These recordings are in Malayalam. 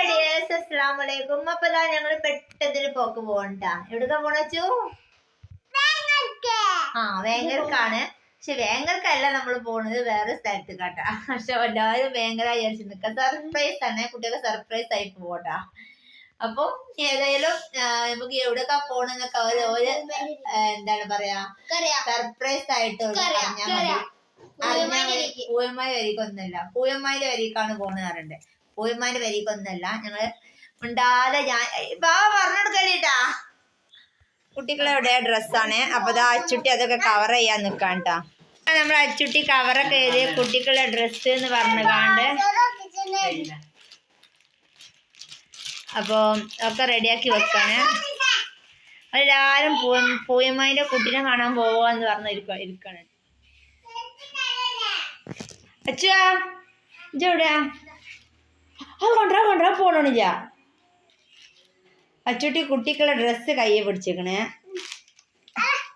ഹായ് ഡിയേഴ്സ് അസ്സലാം വലൈക്കും അപ്പൊ ഇതാ ഞങ്ങൾ പെട്ടെന്നൊരു പോക്ക് പോകണ്ട. എവിടുക്ക പോണച്ചു ആ വേങ്ങർക്കാണ് പക്ഷെ വേങ്ങർക്കല്ല നമ്മൾ പോണത് വേറെ സ്ഥലത്ത് കേട്ടാ പക്ഷെ എല്ലാവരും വേങ്ങര വിചാരിച്ചു നിൽക്കാം സർപ്രൈസ് തന്നെ. കുട്ടികൾക്ക് സർപ്രൈസ് ആയി പോട്ടാ അപ്പൊ ഏതായാലും നമുക്ക് എവിടെയൊക്കെ പോണെന്നൊക്കെ അവർ ഓര് എന്താണ് പറയാ? സർപ്രൈസ് ആയിട്ട് ഓര് കറിയാ, പറഞ്ഞാ കറിയാ. മതി. അറിഞ്ഞാ വരിക്കൊന്നല്ല പൂയമ്മാന്റെ വരിക്കാണ് പോണെന്ന് പറയണ്ടേ. പൂയമ്മാന്റെ വരിക്കൊന്നല്ല ഞങ്ങൾ ഉണ്ടാതെ ഞാൻ ബാ പറഞ്ഞെടുക്കല്ലേട്ടാ കുട്ടികളെവിടെ ഡ്രസ്സാണ്. അപ്പൊ ദാ അച്ചുട്ടി അതൊക്കെ കവർ ചെയ്യാൻ നിക്കാൻ കേട്ടാ നമ്മൾ അച്ചുട്ടി കവറൊക്കെ ചെയ്ത് കുട്ടികളെ ഡ്രസ്സ് എന്ന് പറഞ്ഞു കാണ്ട്. അപ്പൊ ഒക്കെ റെഡിയാക്കി വെക്കാണ്. എല്ലാരും പൂയമ്മേന്റെ കുട്ടിനെ കാണാൻ പോവാന്ന് പറഞ്ഞു ഇരിക്ക അച്ഛാ ഇജെവിടെയാ അത് കൊണ്ടുവരാ കൊണ്ടുവരാ പോണില്ല അച്ചുട്ടി കുട്ടിക്കുള്ള ഡ്രസ്സ് കയ്യെ പിടിച്ചേക്കണേ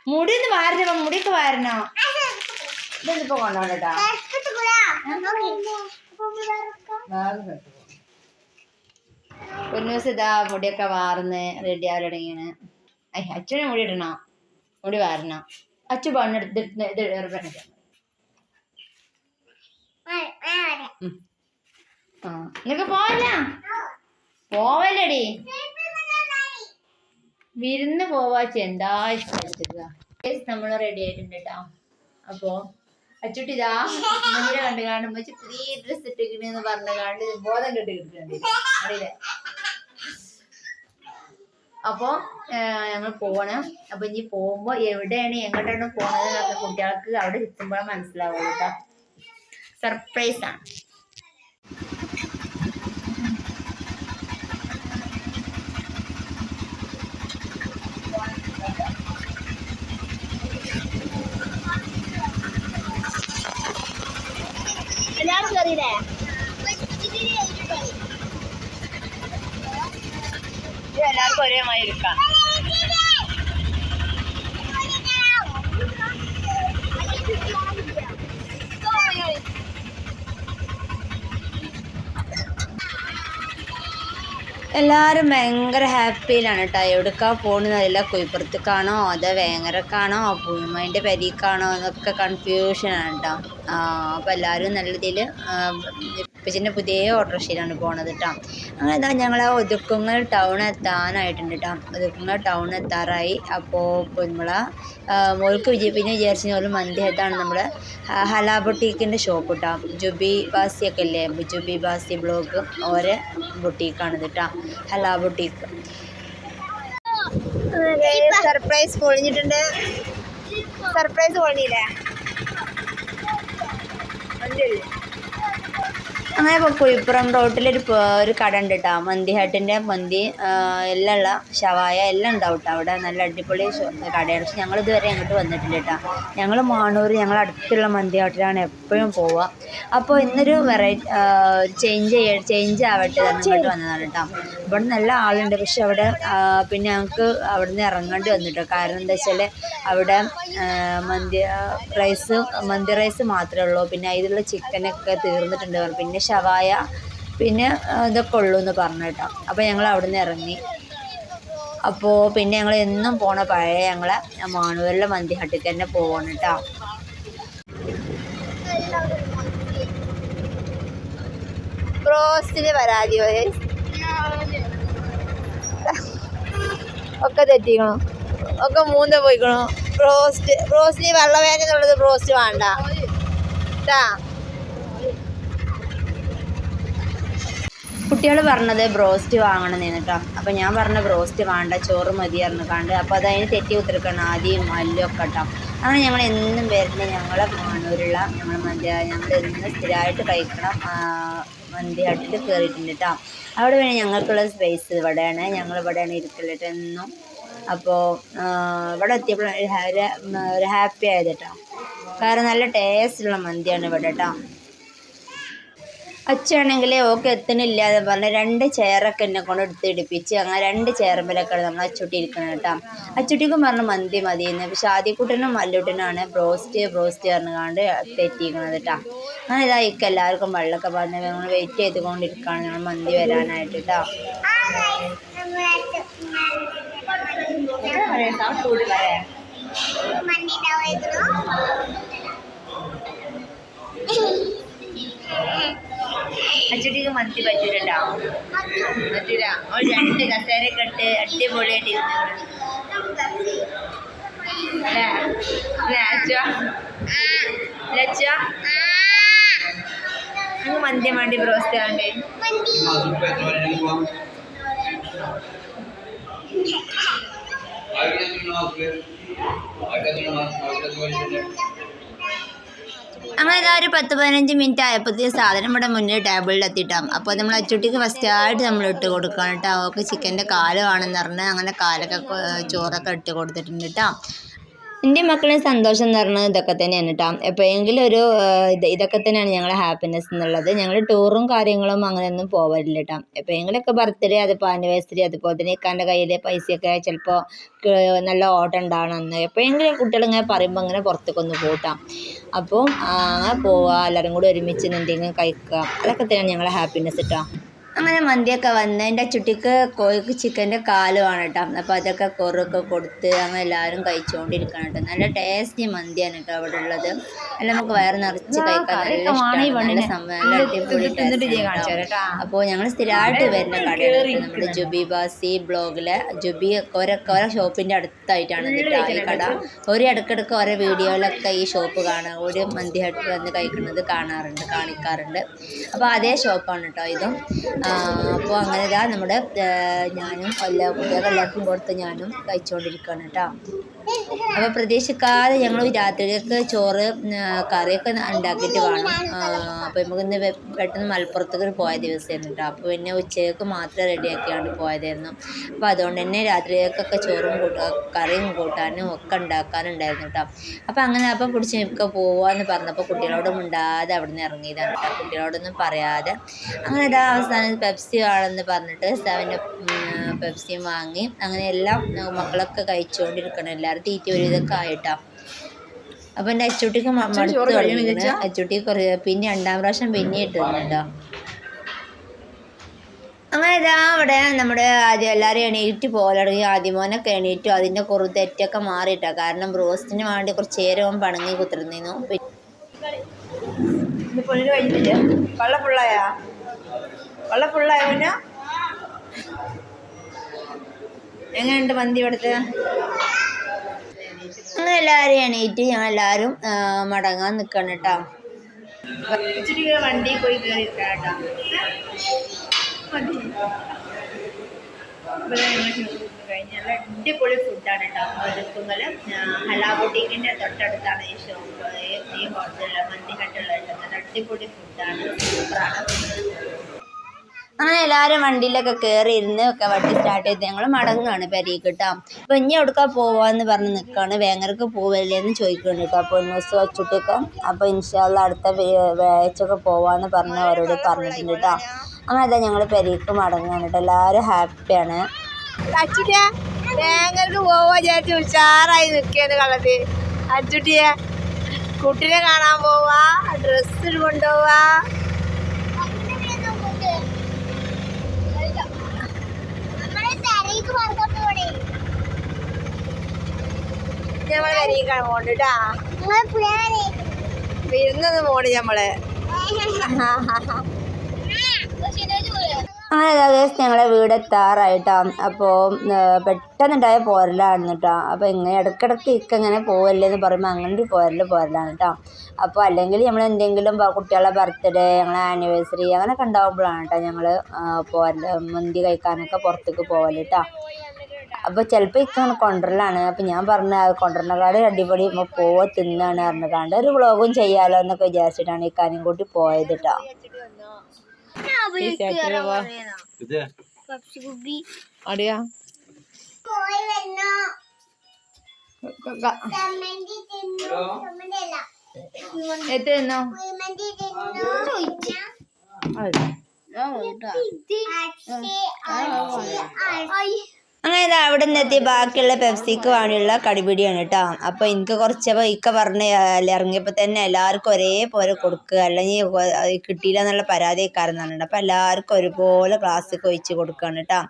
മുടി ഒന്ന് വാരണോ മുടിയൊക്കെ വാരണോ ഇതൊന്നിപ്പോ കൊണ്ടോണ്ടാ ഒരു ദിവസം ഇതാ മുടിയൊക്കെ വാർന്ന് റെഡി ആവാൻ തുടങ്ങിയാണ് ഐ അച്ഛനെ മുടി ഇടണോ മുടി വാരണം അച്ഛൻ പണെടുത്ത് ഇത് ഇറങ്ങി ആ. നിനക്ക് പോവല്ല? പോവല്ലടി. വിരുന്ന് പോവാച്ച. എന്താ ഇഷ്ടം നമ്മൾ റെഡി ആയിട്ടുണ്ട് കേട്ടോ അപ്പോ അച്ചുട്ടി ഇതാ നമ്മുടെ കണ്ട് കാണുമ്പോ പുതിയ ഡ്രസ് ഇട്ടിക്കണെന്ന് പറഞ്ഞ കാണ്ട് ബോധം കെട്ടി കിട്ടുന്നുണ്ട് അറിയില്ലേ? അപ്പോ ഞങ്ങൾ പോകണം അപ്പൊ ഇനി പോകുമ്പോ എവിടെയാണ് എങ്ങോട്ടാണ് പോണത് കുട്ടികൾക്ക് അവിടെ എത്തുമ്പോഴേ മനസ്സിലാവുള്ളൂ കേട്ടോ സർപ്രൈസ് ആണ്. എല്ലാരും കയറിയില്ലേ ഇത് എല്ലാവർക്കും ഒരേ എല്ലാവരും ഭയങ്കര ഹാപ്പിയിലാണ് കേട്ടോ എവിടേക്കാ പോകുന്നതല്ല കുയിപ്പുറത്തേക്കാണോ അതോ വേങ്ങരക്കാണോ പൂയമ്മേന്റെ പെരീക്കാണോ എന്നൊക്കെ കൺഫ്യൂഷനാണ് കേട്ടോ അപ്പോൾ എല്ലാവരും നല്ല രീതിയിൽ ഇപ്പച്ചിന്റെ പുതിയ ഓട്ടോറിക്ഷയിലാണ് പോണത് കേട്ടോ അങ്ങനെ ഇതാ ഞങ്ങൾ ഒതുക്കുങ്ങൽ ടൗൺ എത്താനായിട്ടുണ്ട് കേട്ടോ ഒതുക്കുങ്ങൽ ടൗൺ എത്താറായി. അപ്പോൾ നമ്മളെ മോൾക്ക് വിജയ പിന്നെ വിചാരിച്ചു ഒരു മന്തി ഹെഡാണ് നമ്മുടെ ഹലാ ബൊട്ടീക്കിന്റെ ഷോപ്പ് കേട്ടോ ജുബി ബാസിയൊക്കെ ഇല്ലേ? ജുബി ബാസി ബ്ലോഗ് ഓരോ ബൊട്ടീക്കാണിത് കേട്ടോ ഹലാ ബൊട്ടീക്ക് സർപ്രൈസ് പൊളിഞ്ഞിട്ടുണ്ട് സർപ്രൈസ് പൊളിഞ്ഞില്ലേ അങ്ങനെ ഇപ്പോൾ കുഴിപ്പുറം റോട്ടിലൊരു ഒരു കട ഉണ്ട് കേട്ടോ മന്തി ഹട്ടിന്റെ മന്തി എല്ലാം ഉള്ള ഷവായ എല്ലാം ഉണ്ടാവും കേട്ടോ അവിടെ നല്ല അടിപൊളി കടയാണ്. പക്ഷെ ഞങ്ങൾ ഇതുവരെ അങ്ങോട്ട് വന്നിട്ടില്ല കേട്ടോ ഞങ്ങൾ മാണൂർ ഞങ്ങൾ അടുത്തുള്ള മന്തി ഹോട്ടലാണ് എപ്പോഴും പോവുക. അപ്പോൾ ഇന്നൊരു വെറൈറ്റി ചേഞ്ച് ചെയ്യ ചേഞ്ച് ആവട്ടെ അങ്ങോട്ട് വന്നതാണ് കേട്ടോ ഇവിടെ നല്ല ആളുണ്ട്. പക്ഷെ അവിടെ പിന്നെ ഞങ്ങൾക്ക് അവിടെ നിന്ന് ഇറങ്ങേണ്ടി വന്നിട്ടോ. കാരണം എന്താ വെച്ചാൽ അവിടെ മന്തി റൈസ് മന്തി റൈസ് മാത്രമേ ഉള്ളൂ. പിന്നെ അതിലുള്ള ചിക്കനൊക്കെ തീർന്നിട്ടുണ്ട്. പിന്നെ ഷവായ പിന്നെ ഇതൊക്കെ ഉള്ളൂ എന്ന് പറഞ്ഞു കേട്ടോ. അപ്പോൾ ഞങ്ങൾ അവിടെ നിന്ന് ഇറങ്ങി. അപ്പോൾ പിന്നെ ഞങ്ങൾ എന്നും പോണ പഴയ ഞങ്ങളെ മാണൂരിലെ മന്തി തന്നെ പോകണം കേട്ടോ. ക്രോസിന് പരാതിയോ ഒക്കെ തെറ്റിക്കണോ? ഒക്കെ മൂന്ന് പോയിക്കണോ? ബ്രോസ്റ്റ് ബ്രോസ്റ്റിന് വെള്ളവേന എന്നുള്ളത് ബ്രോസ്റ്റ് വേണ്ട. കേട്ടാ കുട്ടികൾ പറഞ്ഞത് ബ്രോസ്റ്റ് വാങ്ങണം കേട്ടോ. അപ്പോൾ ഞാൻ പറഞ്ഞ ബ്രോസ്റ്റ് വേണ്ട ചോറ് മതി പറഞ്ഞു കണ്ട്. അപ്പോൾ അതതിന് തെറ്റി കുത്തിരിക്കണം ആദ്യം മല്ലും ഒക്കെ കേട്ടോ. അങ്ങനെ ഞങ്ങൾ എന്നും വരുന്ന ഞങ്ങളെ മണൂരുള്ള ഞങ്ങൾ മന്തി ഞങ്ങൾ എന്നും സ്ഥിരമായിട്ട് കഴിക്കണം മന്തി ഹട്ടിൽ കയറിയിട്ടുണ്ട് കേട്ടോ. അവിടെ വേണേൽ ഞങ്ങൾക്കുള്ള സ്പേസ് ഇവിടെയാണ്. ഞങ്ങൾ ഇവിടെയാണ് ഇരിക്കലിട്ട് എന്നും. അപ്പോൾ ഇവിടെ ഒരു ഒരു ഹാപ്പി ആയത് കേട്ടോ. കാരണം നല്ല ടേസ്റ്റുള്ള മന്തിയാണ് ഇവിടെ കേട്ടോ. അച്ഛനാണെങ്കിൽ ഓക്കെ എത്തണില്ല എന്ന് പറഞ്ഞ് രണ്ട് ചെയറൊക്കെ എന്നെ കൊണ്ട് എടുത്ത് അങ്ങനെ രണ്ട് ചെയറുമ്പിലൊക്കെയാണ് നമ്മൾ അച്ചുട്ടി ഇരിക്കണം കേട്ടോ. അച്ചുട്ടിക്കും പറഞ്ഞ് മന്തി മതി എന്ന് പക്ഷെ ആദ്യക്കുട്ടനും മല്ലുട്ടനാണ് ബ്രോസ്റ്റ് ബ്രോസ്റ്റ് പറഞ്ഞുകൊണ്ട് തെറ്റിയിരിക്കണത് കേട്ടോ. അങ്ങനെ ഇക്ക എല്ലാവർക്കും വെള്ളമൊക്കെ പറഞ്ഞ് നമ്മൾ വെയിറ്റ് ചെയ്തുകൊണ്ടിരിക്കുകയാണ്. ഞങ്ങൾ മന്തി വരാനായിട്ട് കേട്ടോ. അച്ചുട്ടിക്ക് മന്തി പറ്റൂലട്ടോ പറ്റൂല ഒരു രണ്ട് കസേരയൊക്കെ ഇട്ട് അടിപൊളിയായിട്ട് ഇരുന്നു മന്തി വേണ്ടി ബ്രോസ്റ്റ് വേണ്ടേ അങ്ങനെ ഇതാ ഒരു പത്ത് പതിനഞ്ച് മിനിറ്റ് ആയപ്പോഴത്തേക്ക് സാധനം ഇവിടെ മുന്നിൽ ടേബിളിൽ എത്തിയിട്ടാം. അപ്പോൾ നമ്മൾ അച്ചുട്ടിക്ക് ഫസ്റ്റ് ആയിട്ട് നമ്മൾ ഇട്ട് കൊടുക്കണം കേട്ടോ. അവൾക്ക് ചിക്കന്റെ കാലമാണെന്ന് പറഞ്ഞ് അങ്ങനെ കാലൊക്കെ ചോറൊക്കെ ഇട്ട് കൊടുത്തിട്ടുണ്ട് കേട്ടോ. എന്റെ മക്കളെ സന്തോഷം എന്ന് പറഞ്ഞത് ഇതൊക്കെ തന്നെയാണ് കേട്ടോ എപ്പോഴെങ്കിലും ഒരു ഇത് ഇതൊക്കെ തന്നെയാണ് ഞങ്ങളുടെ ഹാപ്പിനെസ് എന്നുള്ളത്. ഞങ്ങൾ ടൂറും കാര്യങ്ങളും അങ്ങനെയൊന്നും പോവലില്ല കേട്ടോ എപ്പോഴെങ്കിലുമൊക്കെ ബർത്ത്ഡേ അതിപ്പോൾ ആനിവേഴ്സറി അതുപോലെ തന്നെ ഇക്കാന്റെ കയ്യിൽ പൈസയൊക്കെ ചിലപ്പോൾ നല്ല ഓട്ടം ഉണ്ടാവണം എന്ന്. എപ്പോഴെങ്കിലും കുട്ടികൾ ഇങ്ങനെ പറയുമ്പോൾ അങ്ങനെ പുറത്തേക്കൊന്ന് പോട്ടാം അപ്പോൾ അങ്ങനെ പോവുക എല്ലാവരും കൂടി ഒരുമിച്ച് എന്തെങ്കിലും കഴിക്കുക അതൊക്കെ തന്നെയാണ് ഞങ്ങളെ ഹാപ്പിനെസ് കേട്ടോ അങ്ങനെ മന്തിയൊക്കെ വന്ന് എന്റെ ചുട്ടിക്ക് കോഴിക്ക് ചിക്കന്റെ കാലുമാണ് കേട്ടോ അപ്പോൾ അതൊക്കെ കൊറൊക്കെ കൊടുത്ത് അങ്ങനെ എല്ലാവരും കഴിച്ചുകൊണ്ടിരിക്കണം കേട്ടോ നല്ല ടേസ്റ്റി മന്തിയാണ് കേട്ടോ അവിടെ ഉള്ളത്. അല്ല നമുക്ക് വയറ് നിറച്ച് കഴിക്കാൻ നല്ല ഇഷ്ടമാണ് നല്ല സംഭവം നല്ല അടിപൊളി. അപ്പോൾ ഞങ്ങൾ സ്ഥിരമായിട്ട് വരുന്ന കടയാണ് നമ്മുടെ ജുബി ബാസി ബ്ലോഗിലെ. ജുബി ഓരോ ഓരോ ഷോപ്പിന്റെ അടുത്തായിട്ടാണ് കേട്ടോ ഈ കട. ഒരു ഇടയ്ക്കിടയ്ക്ക് ഓരോ വീഡിയോയിലൊക്കെ ഈ ഷോപ്പ് കാണാൻ ഒരു മന്തി ഹട്ട് വന്ന് കഴിക്കുന്നത് കാണാറുണ്ട് കാണിക്കാറുണ്ട്. അപ്പോൾ അതേ ഷോപ്പാണ് കേട്ടോ ഇതും. അപ്പോൾ അങ്ങനെ ഇതാ നമ്മുടെ ഞാനും എല്ലാ കുട്ടികൾക്ക് എല്ലാവർക്കും കൊടുത്ത് ഞാനും കഴിച്ചുകൊണ്ടിരിക്കുകയാണ് കേട്ടോ. അപ്പോൾ പ്രതീക്ഷിക്കാതെ ഞങ്ങൾ രാത്രിയിലേക്ക് ചോറ് കറിയൊക്കെ ഉണ്ടാക്കിയിട്ട് വേണം. അപ്പോൾ നമുക്കിന്ന് ഇന്ന് പെട്ടെന്ന് മലപ്പുറത്തേക്ക് പോയ ദിവസമായിരുന്നു കേട്ടോ അപ്പോൾ പിന്നെ ഉച്ചയ്ക്ക് മാത്രം റെഡിയാക്കിയാണ് പോയതായിരുന്നു. അപ്പോൾ അതുകൊണ്ട് തന്നെ രാത്രിയിലേക്കൊക്കെ ചോറും കൂട്ടാ കറിയും കൂട്ടാനും ഒക്കെ ഉണ്ടാക്കാനുണ്ടായിരുന്നു കേട്ടോ അപ്പോൾ അങ്ങനെ അപ്പൊ പിടിച്ച് നിൽക്കുക പോവാന്ന് പറഞ്ഞപ്പോൾ കുട്ടികളോട് മിണ്ടാതെ അവിടെ നിന്ന് ഇറങ്ങിയതാണ് കേട്ടോ കുട്ടികളോടൊന്നും പറയാതെ. അങ്ങനെ അവസാനം പെപ്സി ആണെന്ന് പറഞ്ഞിട്ട് സെവന്റെ പെപ്സിയും വാങ്ങി. അങ്ങനെ എല്ലാം മക്കളൊക്കെ കഴിച്ചുകൊണ്ടിരിക്കണം എല്ലാവരും തീറ്റ ഒരു ഇതൊക്കെ ആയിട്ടാ. അപ്പം എന്റെ അച്ചുട്ടിക്ക് മടുത്ത് തുടങ്ങിയിരുന്നു അച്ചുട്ടി കുറേ പിന്നെ രണ്ടാം പ്രാവശ്യം പിന്നെ ഇട്ടിരുന്നുണ്ടോ അങ്ങനെ ഇതാ അവിടെ നമ്മുടെ ആദ്യം എല്ലാവരും എണീറ്റ് പോലടങ്ങി ആദ്യമോനൊക്കെ എണീറ്റു. അതിന്റെ കുറു തെറ്റൊക്കെ മാറിയിട്ടാ. കാരണം ബ്രോസ്റ്റിന് വേണ്ടി കുറച്ച് നേരം പണങ്ങി കുത്തിരുന്നു കഴിഞ്ഞില്ല? വള്ള ഫുള്ളായാ വള്ള ഫുള്ളായ പിന്നെ? എങ്ങനെയുണ്ട് മന്തി ഇവിടുത്തെ ഞങ്ങൾ എല്ലാവരും എണീറ്റ് ഞങ്ങൾ എല്ലാവരും മടങ്ങാൻ നിൽക്കണം കേട്ടോ. ഇച്ചിരി വണ്ടി പോയി കയറി കേട്ടോ. അടിപൊളി ഫുഡാണ് കേട്ടോ. ഒരുക്കുമ്പോൾ ഹലാ ബൊട്ടീക്കിന്റെ തൊട്ടടുത്താണ് ഈ ഷോപ്പ് ഈ ഹോട്ടലിൽ മന്തി കട്ടുള്ള അടിപൊളി ഫുഡാണ് സൂപ്പറാണ്. അങ്ങനെ എല്ലാവരും വണ്ടിയിലൊക്കെ കയറി ഇരുന്ന് ഒക്കെ വണ്ടി സ്റ്റാർട്ട് ചെയ്ത് ഞങ്ങൾ മടങ്ങുകയാണ് പെരീക്ക് കേട്ടോ അപ്പോൾ ഇനി എവിടേക്കാ പോവാന്ന് പറഞ്ഞ് നിൽക്കുകയാണ് വേങ്ങരക്ക് പോവല്ലേ എന്ന് ചോദിക്കുന്നുണ്ട് കേട്ടോ. അപ്പോൾ ന്യൂസ് വെച്ചിട്ടൊക്കെ അപ്പോൾ ഇൻഷാല്ല അടുത്ത വേച്ചൊക്കെ പോവാന്ന് പറഞ്ഞ് അവരോട് പറഞ്ഞിട്ടുണ്ട് കേട്ടോ. അങ്ങനെ അതാ ഞങ്ങൾ പെരീക്ക് മടങ്ങുകയാണ് കേട്ടോ. എല്ലാവരും ഹാപ്പിയാണ്. വേങ്ങർക്ക് പോവാ ചേച്ചി ഉഷാറായി നിൽക്കുകയാണ് കളത്തി അച്ചുട്ടിയെ കുട്ടിനെ കാണാൻ പോവാ ഡ്രസ്സ് കൊണ്ടുപോവാ. ഞമ്മളെ വരീക്കാണ് പോണ്ട് കേട്ടാ വിരുന്നത് പോണ് ഞമ്മൾ അങ്ങനെ ഏകദേശം ഞങ്ങളെ വീട് എത്താറായിട്ടാ അപ്പോൾ പെട്ടെന്നുണ്ടായ പോരലാണ് കേട്ടോ അപ്പോൾ ഇങ്ങനെ ഇടയ്ക്കിടയ്ക്ക് ഇക്ക ഇങ്ങനെ പോവല്ലേ എന്ന് പറയുമ്പോൾ അങ്ങനെ ഒരു പോരൽ പോരലാണ് കേട്ടോ അപ്പോൾ അല്ലെങ്കിൽ നമ്മൾ എന്തെങ്കിലും കുട്ടികളുടെ ബർത്ത്ഡേ ഞങ്ങളെ ആനിവേഴ്സറി അങ്ങനെ ഉണ്ടാകുമ്പോഴാണ് കേട്ടോ ഞങ്ങൾ പോരൽ മുന്തി കഴിക്കാനൊക്കെ പുറത്തേക്ക് പോവൽ കേട്ടോ അപ്പോൾ ചിലപ്പോൾ ഇക്കാണ് കൊണ്ടുവരലാണ് അപ്പോൾ ഞാൻ പറഞ്ഞ കൊണ്ടുവരണക്കാട് അടിപൊളി. ഇപ്പോൾ പോവാ തിന്നാണ് പറഞ്ഞിട്ടാണ്ട് ഒരു വ്ളോഗും ചെയ്യാലോ എന്നൊക്കെ വിചാരിച്ചിട്ടാണ് ഇക്കാനും കൂട്ടി പോയത് കേട്ടോ അടിയാ. എത്തുന്നോ അങ്ങനെ അവിടെ നിന്ന് എത്തി. ബാക്കിയുള്ള പെപ്സിക്ക് വേണ്ടിയുള്ള കടിപിടിയാണ് കേട്ടോ അപ്പോൾ എനിക്ക് കുറച്ചപ്പോൾ ഇക്ക പറഞ്ഞ് ഇറങ്ങിയപ്പോൾ തന്നെ എല്ലാവർക്കും ഒരേപോലെ കൊടുക്കുക. അല്ലെങ്കിൽ കിട്ടിയില്ല എന്നുള്ള പരാതിയൊക്കെ പറഞ്ഞിട്ടുണ്ട് അപ്പോൾ എല്ലാവർക്കും ഒരുപോലെ ഗ്ലാസ്സൊക്കെ ഒഴിച്ച് കൊടുക്കുകയാണ് കേട്ടോ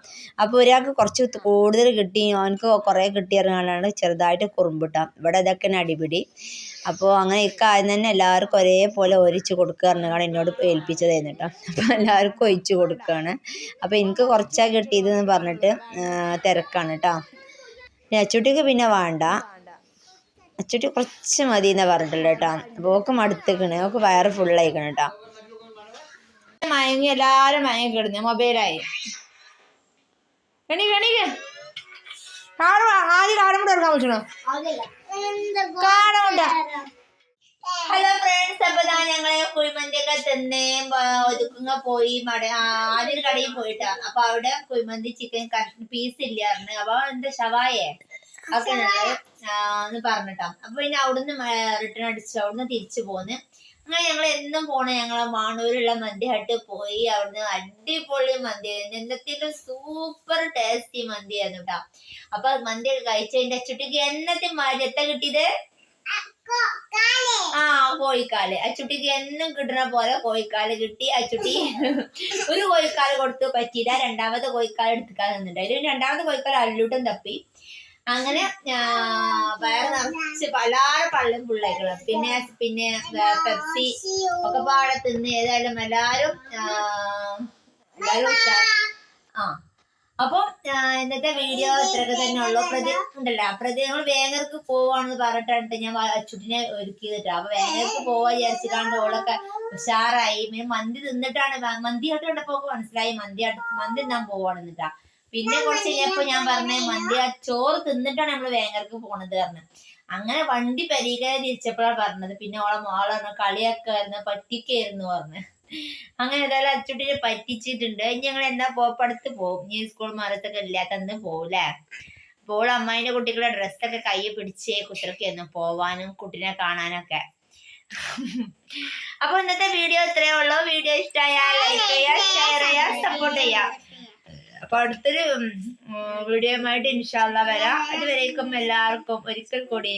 അപ്പോൾ ഒരാൾക്ക് കുറച്ച് കൂടുതൽ കിട്ടി. അവനക്ക് കുറേ കിട്ടിയിറങ്ങാനാണ് ചെറുതായിട്ട് കുറുമ്പിട്ടാം ഇവിടെ ഇതൊക്കെയാണ് അടിപിടി. അപ്പോൾ അങ്ങനെ ഇക്ക ആദ്യം തന്നെ എല്ലാവർക്കും ഒരേപോലെ ഒരിച്ച് കൊടുക്കുക പറഞ്ഞാണ് എന്നോട് ഏൽപ്പിച്ചതായിരുന്നു കേട്ടോ അപ്പോൾ എല്ലാവർക്കും ഒഴിച്ച് കൊടുക്കുകയാണ്. അപ്പോൾ എനിക്ക് കുറച്ചാണ് കിട്ടിയതെന്ന് പറഞ്ഞിട്ട് തിരക്കാണ് കേട്ടോ പിന്നെ അച്ചുട്ടിക്ക് പിന്നെ വേണ്ട. അച്ചുട്ടി കുറച്ച് മതി എന്നാ പറഞ്ഞിട്ടുള്ളത് കേട്ടോ അപ്പോൾ ഓക്ക് മടുത്തേക്കണ്. ഓക്ക് വയറ് ആയിക്കണം കേട്ടോ മയങ്ങി എല്ലാരും മയങ്ങി കിടന്നു മൊബൈലായി. കണി എണീക്ക്. കാട് ആദ്യം കാടും കൂടെ ഇറങ്ങാൻ പറ്റണോ കാടുണ്ട ഹലോ ഫ്രണ്ട്സ് അപ്പൊ ഞാൻ ഞങ്ങളെ കുഴിമന്തിയൊക്കെ തന്നെ ഒതുക്കുന്ന പോയി മട ആദ്യൊരു ആദ്യം കടയിൽ പോയിട്ടാ. അപ്പൊ അവിടെ കുഴിമന്തി ചിക്കൻ പീസ് ഇല്ലായിരുന്നു അപ്പൊ എന്താ ഷവായേ? ഒക്കെ എന്ന് പറഞ്ഞിട്ടാ. അപ്പൊ പിന്നെ അവിടുന്ന് റിട്ടേൺ അടിച്ചു അവിടുന്ന് തിരിച്ചു പോന്ന്. അങ്ങനെ ഞങ്ങൾ എന്നും പോണ. ഞങ്ങളെ മാണൂരുള്ള മന്തി ഹട്ട് പോയി അവിടുന്ന് അടിപൊളി മന്തി എന്നത്തിലും സൂപ്പർ ടേസ്റ്റി മന്തി ആയിരുന്നു കേട്ടോ അപ്പൊ മന്തി കഴിച്ചതിന്റെ ചുട്ടിക്ക് എന്നത്തെ മാറ്റ കിട്ടിയത്? ആ കോഴിക്കാൽ. അച്ചുട്ടിക്ക് എന്നും കിട്ടുന്ന പോലെ കോഴിക്കാൽ കിട്ടി അച്ചുട്ടി ഒരു കോഴിക്കാൽ കൊടുത്തു പറ്റിയില്ല. രണ്ടാമത്തെ കോഴിക്കാൽ എടുക്കാൻ നിന്നിട്ട് അതിൽ രണ്ടാമത്തെ കോഴിക്കാൽ അല്ലൂട്ടം തപ്പി. അങ്ങനെ വയറ് നിറച്ച് പലാറ് പള്ളും പിള്ളേക്കുള്ള പിന്നെ പിന്നെ പെപ്സി ഒക്കെ പാടെ തിന്ന് ഏതായാലും എല്ലാരും ആ. അപ്പം ഇന്നത്തെ വീഡിയോ ഇത്രയൊക്കെ തന്നെ ഉള്ളു. പ്രതി ഉണ്ടല്ലോ പ്രതി നമ്മൾ വേങ്ങർക്ക് പോവാണെന്ന് പറഞ്ഞിട്ടുണ്ട് ഞാൻ അച്ചുട്ടിനെ ഒരുക്കിയതിട്ട് അപ്പൊ വേങ്ങർക്ക് പോവാ വിചാരിച്ചിട്ടാണ്ട് ഓളൊക്കെ ഉഷാറായി. പിന്നെ മന്തി തിന്നിട്ടാണ് മന്തി ആട്ട് കണ്ടപ്പോ മനസ്സിലായി. മന്തി ആട്ട് മന്തി തിന്നാൻ പോവാണെന്നിട്ടാ. പിന്നെ കുറച്ച് കഴിഞ്ഞപ്പോ ഞാൻ പറഞ്ഞ മന്തി ആ ചോറ് തിന്നിട്ടാണ് നമ്മൾ വേങ്ങർക്ക് പോണത് പറഞ്ഞു. അങ്ങനെ വണ്ടി പരീക്ഷ തിരിച്ചപ്പോഴാണ് പറഞ്ഞത്. പിന്നെ ഓളെ മോളെ കളിയൊക്കെ ആയിരുന്നു പറ്റിക്കായിരുന്നു പറഞ്ഞു. അങ്ങനെ ഏതായാലും അച്ചുട്ടിനെ പറ്റിച്ചിട്ടുണ്ട്. ഇനി ഞങ്ങൾ എന്താ പോപ്പടുത്ത് പോകും ഇനി സ്കൂൾ മാറത്തൊക്കെ ഇല്ലാത്തന്ന് പോകൂലേ അപ്പോൾ അമ്മായിന്റെ കുട്ടികളുടെ ഡ്രസ്സൊക്കെ കൈ പിടിച്ച് കുത്തിറക്കായിരുന്നു പോവാനും കുട്ടിനെ കാണാനൊക്കെ. അപ്പൊ ഇന്നത്തെ വീഡിയോ ഇത്രേ ഉള്ളൂ. വീഡിയോ ഇഷ്ടമായ ലൈക്ക് ചെയ്യുക ഷെയർ ചെയ്യുക സപ്പോർട്ട് ചെയ്യുക അപ്പൊ അടുത്തൊരു വീഡിയോയുമായിട്ട് ഇൻഷാല്ല വരാം. അതുവരേക്കും എല്ലാവർക്കും ഒരിക്കൽ കൂടി.